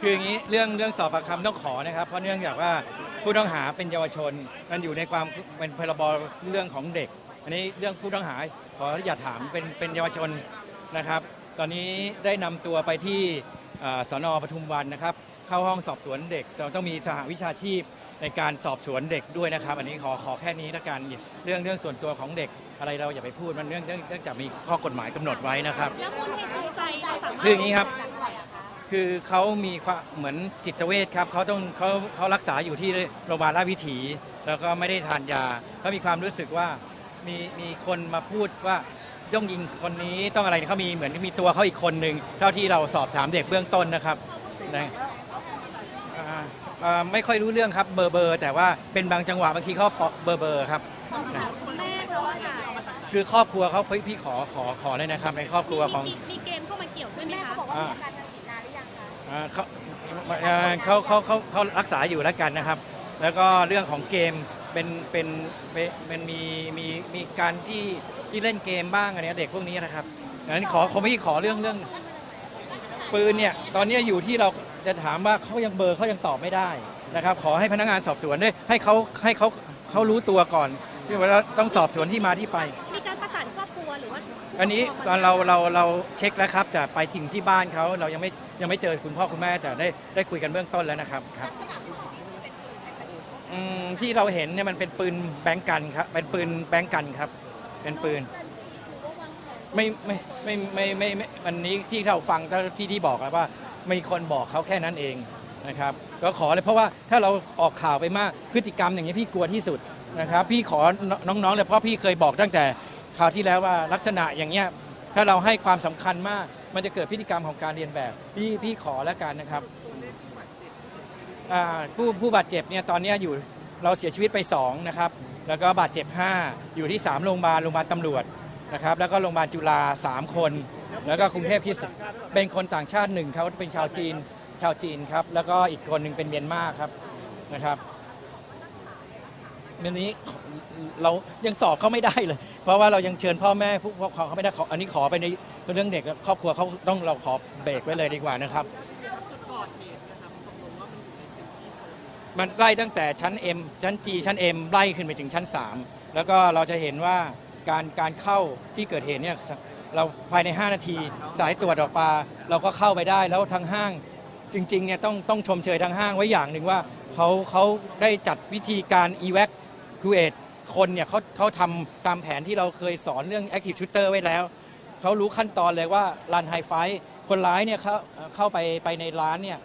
คืออย่างนี้เรื่องเรื่องสอบปากคำต้องขอนะครับ เพราะเนื่องจากว่าผู้ต้องหาเป็นเยาวชน มันอยู่ในความเป็นพรบเรื่องของเด็ก อันนี้เรื่องผู้ต้องหาขออย่าตถามเป็นเป็นเยาวชนนะครับ ตอนนี้ได้นำตัวไปที่เอ่อสนปทุมวันนะครับ เข้าห้องสอบสวนเด็กเราต้องมีสหวิชาชีพในการสอบสวนเด็กด้วยนะครับ อันนี้ขอขอแค่นี้ละกันเรื่องเรื่องส่วนตัวของเด็กอะไรเราอย่าไปพูดมันเรื่องเรื่องเนื่องจากมีข้อกฎหมายกำหนดไว้นะครับแล้วคนเหตุจูงใจเราสามารถคืออย่างนี้ครับ คือเขามีความเหมือนจิตเวชครับเขาต้องเขาเขารักษาอยู่ที่โรงพยาบาลราชวิถี แล้วก็ไม่ได้ทานยาเขามีความรู้สึกว่ามีมีคนมาพูดว่าต้องยิงคนนี้ต้องอะไรเขามีเหมือนมีตัวเขาอีกคนหนึ่งเท่าที่เราสอบถามเด็กเบื้องต้นนะครับนะอ่าอ่าไม่ค่อยรู้เรื่องครับเบอร์เบอร์แต่ว่าเป็นบางจังหวะบางทีเขาเบอร์เบอร์ครับสอบถามคุณแม่เขาว่าจะคือครอบครัวเขาพี่พี่ขอขอขอเลยนะครับในครอบครัวของมีมีเกมเข้ามาเกี่ยวด้วยไหมคะ อ่าเขาอ่าเขาเขาเขาเขารักษาอยู่แล้วกันนะครับ แล้วก็เรื่องของเกมเป็นเป็นเป็นเป็นมีมีมีการที่ที่เล่นเกมบ้างอะไรเงี้ยเด็กพวกนี้นะครับดังนั้นขอขอพี่ขอเรื่องเรื่อง ปืนเนี่ยตอนนี้อยู่ที่เราจะถามว่าเขายังเบอร์เขายังตอบไม่ได้นะครับ ขอให้พนักงานสอบสวนด้วยให้เขาให้เขาเขารู้ตัวก่อนที่ว่าต้องสอบสวนที่มาที่ไป รประสานครอบครัวหรือว่าอันนี้ตอนเราเราเราเช็คแล้วครับแต่ไปถึงที่บ้านเขาเรายังไม่ยังไม่เจอคุณพ่อคุณแม่แต่ได้ได้คุยกันเบื้องต้นแล้วนะครับครับอืมที่เราเห็นเนี่ยมันเป็นปืนแบงก์กันครับ เป็นปืนแบงก์กันครับ เป็นปืน ไม่ไม่ไม่ไม่ไม่ไม่วันนี้ที่เราฟังเจ้าที่ที่บอกแล้วว่ามีคนบอกเขาแค่นั้นเองนะครับก็ขอเลยเพราะว่าถ้าเราออกข่าวไปมากพฤติกรรมอย่างนี้พี่กลัวที่สุดนะครับ พี่ขอน้องๆเลยเพราะพี่เคยบอกตั้งแต่ คราวที่แล้วว่าลักษณะอย่างเงี้ยถ้าเราให้ความสำคัญมาก มันจะเกิดพฤติกรรมของการเรียนแบบ พี่พี่ขอแล้วกันนะครับผู้ผู้บาดเจ็บเนี่ยตอนนี้อยู่เราเสียชีวิตไป2นะครับแล้วก็บาดเจ็บ 5 อยู่ที่ 3 โรงพยาบาลโรงพยาบาลตำรวจนะครับแล้วก็โรงพยาบาลจุฬา3 คน แล้วก็กรุงเทพคริสเป็นคนต่างชาติหนึ่งเขาเป็นชาวจีนชาวจีนครับแล้วก็อีกคนหนึ่งเป็นเมียนมาครับนะครับ เรื่องนี้เรายังสอบเขาไม่ได้เลย เพราะว่าเรายังเชิญพ่อแม่ผู้ปกครองเขาไม่ได้ขออันนี้ขอไปในเรื่องเด็กครอบครัวเขาต้องเราขอเบรกไว้เลยดีกว่านะครับ มันไล่ตั้งแต่ชั้น M ชั้น G ชั้น M ไล่ขึ้นไปถึงชั้น 3 แล้วก็เราจะเห็นว่าการการเข้าที่เกิดเหตุเนี่ยเราภายใน 5 นาที สายตรวจออกปลาเราก็เข้าไปได้แล้วทางห้างจริงๆเนี่ยต้องต้องชมเชยทางห้างไว้อย่างหนึ่งว่าเขาเขาได้จัดวิธีการ evacuate คูเอทคนเนี่ยเขาเขาทำตามแผนที่เราเคยสอนเรื่อง active shooter ไว้แล้ว เขารู้ขั้นตอนเลยว่ารันไฮไฟคนร้ายเนี่ยเขาเข้าไปไปในร้านเนี่ย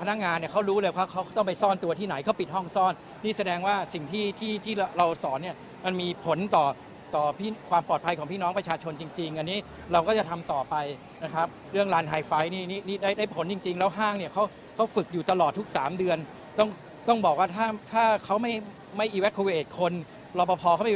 พนักงานเนี่ยเขารู้เลยว่าเขาต้องไปซ่อนตัวที่ไหนเขาปิดห้องซ่อน นี่แสดงว่าสิ่งที่ที่ที่เราสอนเนี่ยมันมีผลต่อต่อพี่ความปลอดภัยของพี่น้องประชาชนจริง ๆ อันนี้เราก็จะทำต่อไปนะครับ เรื่องรันไฮไฟนี่นี่นี่ได้ได้ผลจริง ๆ แล้วห้างเนี่ยเขาเขาฝึกอยู่ตลอดทุก 3 เดือน ต้องต้องบอกว่าถ้าถ้าเขาไม่ ไม่ evacuate คนรปภเขาไม่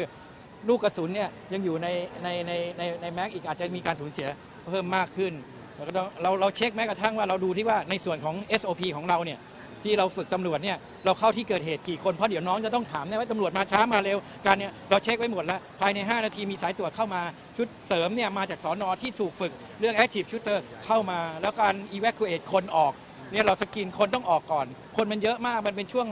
ลูกกระสุนเนี่ยยังอยู่ในในในในในแม็กอีกอาจจะมีการสูญเสียเพิ่มมากขึ้นเราก็ต้องเราเราเช็คแม้กระทั่งว่าเราดูที่ว่าในส่วนของ SOP ของเราเนี่ยที่เราฝึกตำรวจเนี่ยเราเข้าที่เกิดเหตุกี่คนเพราะเดี๋ยวน้องจะต้องถามเนี่ยว่าตำรวจมาช้ามาเร็วการเนี่ยเราเช็คไว้หมดแล้ว ภายใน 5 นาทีมีสายตรวจเข้ามาชุดเสริมเนี่ยมาจากสอนอที่ถูกฝึกเรื่อง Active Shooter เข้ามา แล้วการ evacuate คนออกเนี่ยเราสกรีนคนต้องออกก่อน คนมันเยอะมากมันเป็นช่วง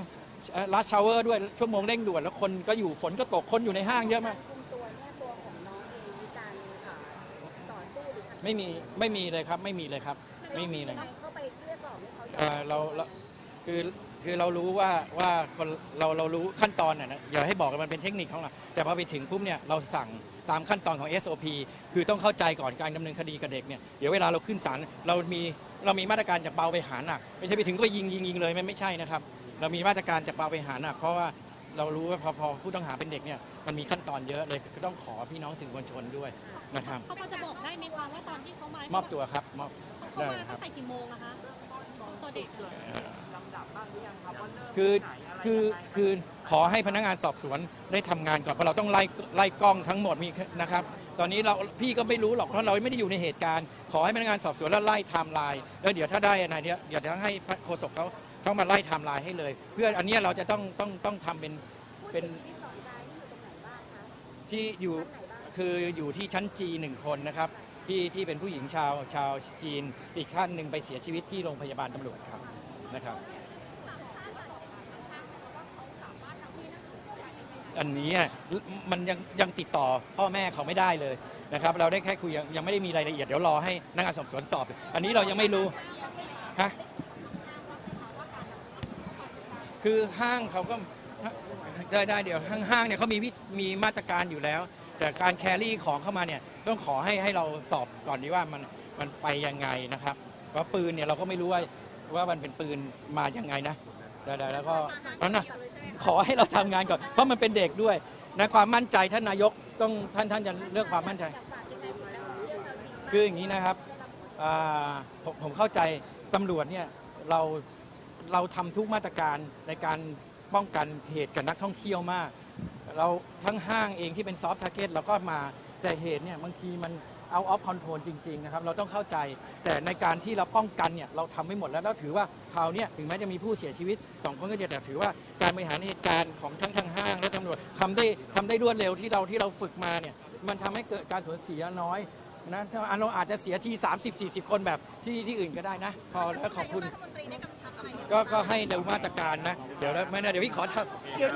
ลัชชาวเวอร์ด้วยชั่วโมงเร่งด่วนแล้วคนก็อยู่ฝนก็ตกคนอยู่ในห้างเยอะมากตัวเนี่ยตัวของน้องเองมีการอ่าต่อสู้หรือขัดไม่มีไม่มีเลยครับไม่มีเลยครับไม่มีเลยใครเข้าไปเกลี้ยกล่อมให้เขายอเอ่มอเราเราคือคือเรารู้ว่าว่าคนเราเรารู้ขั้นตอนน่ะนะอย่าให้บอกว่ามันเป็นเทคนิคของเราแต่พอไปถึงปุ๊บเนี่ยเราสั่งตามขั้นตอนของ SOP คือต้องเข้าใจก่อนการดำเนินคดีกับเด็กเนี่ยเดี๋ยวเวลาเราขึ้นศาลเรามีเรามีมาตรการจากเบาไปหาหนักไม่ใช่ไปถึงก็ไปยิงยิงยิงเลยมันไม่ใช่นะครับ เรามีมาตรการจากเบาไปหาหนักเพราะว่าเรารู้ว่าพอพอผู้ต้องหาเป็นเด็กเนี่ยมันมีขั้นตอนเยอะเลยก็ต้องขอพี่น้องสื่อมวลชนด้วยนะครับเขาพอจะบอกได้ไหมคะว่าตอนที่เขามามอบตัวครับมอบเขามาตั้งแต่กี่โมงอะคะตัวเด็กคือคือคือขอให้พนักงานสอบสวนได้ทำงานก่อนเพราะเราต้องไล่ไล่กล้องทั้งหมดมีนะครับ ตอนนี้เราพี่ก็ไม่รู้หรอกเพราะเราไม่ได้อยู่ในเหตุการณ์ ขอให้พนักงานสอบสวนแล้วไล่ไทม์ไลน์แล้วเดี๋ยวถ้าได้อะไรเนี้ยเดี๋ยวจะให้โฆษกเขา เขามาไล่ไทม์ไลน์ให้เลย เพื่ออันเนี้ยเราจะต้องต้องต้องทำเป็นเป็นที่อยู่คืออยู่ที่ชั้น G หนึ่งคนนะครับที่ที่เป็นผู้หญิงชาวชาวจีนอีกท่านหนึ่งไปเสียชีวิตที่โรงพยาบาลตำรวจครับนะครับ อันนี้มันยังยังติดต่อพ่อแม่เขาไม่ได้เลยนะครับ เราได้แค่คุยยังยังไม่ได้มีรายละเอียดเดี๋ยวรอให้นักงานสอบสวนสอบ อันนี้เรายังไม่รู้ฮะ คือห้างเขาก็ได้ได้เดี๋ยวห้างห้างเนี่ยเขามีวิมีมาตรการอยู่แล้ว แต่การแครี่ของเข้ามาเนี่ยต้องขอให้ให้เราสอบก่อนดีว่ามันมันไปยังไงนะครับเพราะปืนเนี่ยเราก็ไม่รู้ว่าว่ามันเป็นปืนมายังไงนะแล้แล้วก็นั่นนะขอให้เราทำงานก่อน เพราะมันเป็นเด็กด้วยนะความมั่นใจท่านนายกต้องท่านท่านจะเลือกความมั่นใจ คืออย่างนี้นะครับผมผมเข้าใจตำรวจเนี่ยเรา เราทำทุกมาตรการในการป้องกันเหตุกับนักท่องเที่ยวมาก เราทั้งห้างเองที่เป็นซอฟต์ทาร์เก็ตเราก็มาแต่เหตุเนี่ยบางทีมันเอาออฟคอนโทรลจริง ๆ นะครับ เราต้องเข้าใจแต่ในการที่เราป้องกันเนี่ยเราทำไม่หมดแล้วแล้วถือว่าคราวเนี้ยถึงแม้จะมีผู้เสียชีวิตสองคนก็จะแต่ถือว่าการบริหารเหตุการณ์ของทั้งทางห้างและตำรวจทำได้ทำได้รวดเร็วที่เราที่เราฝึกมาเนี่ยมันทำให้เกิดการสูญเสียน้อยนะเราอาจจะเสียที 30-40 คนแบบที่ที่อื่นก็ได้นะพอแล้วขอบคุณ ก็ก็ให้ดูมาตรการนะ เดี๋ยวแล้วไม่นะเดี๋ยวพี่ขอทำ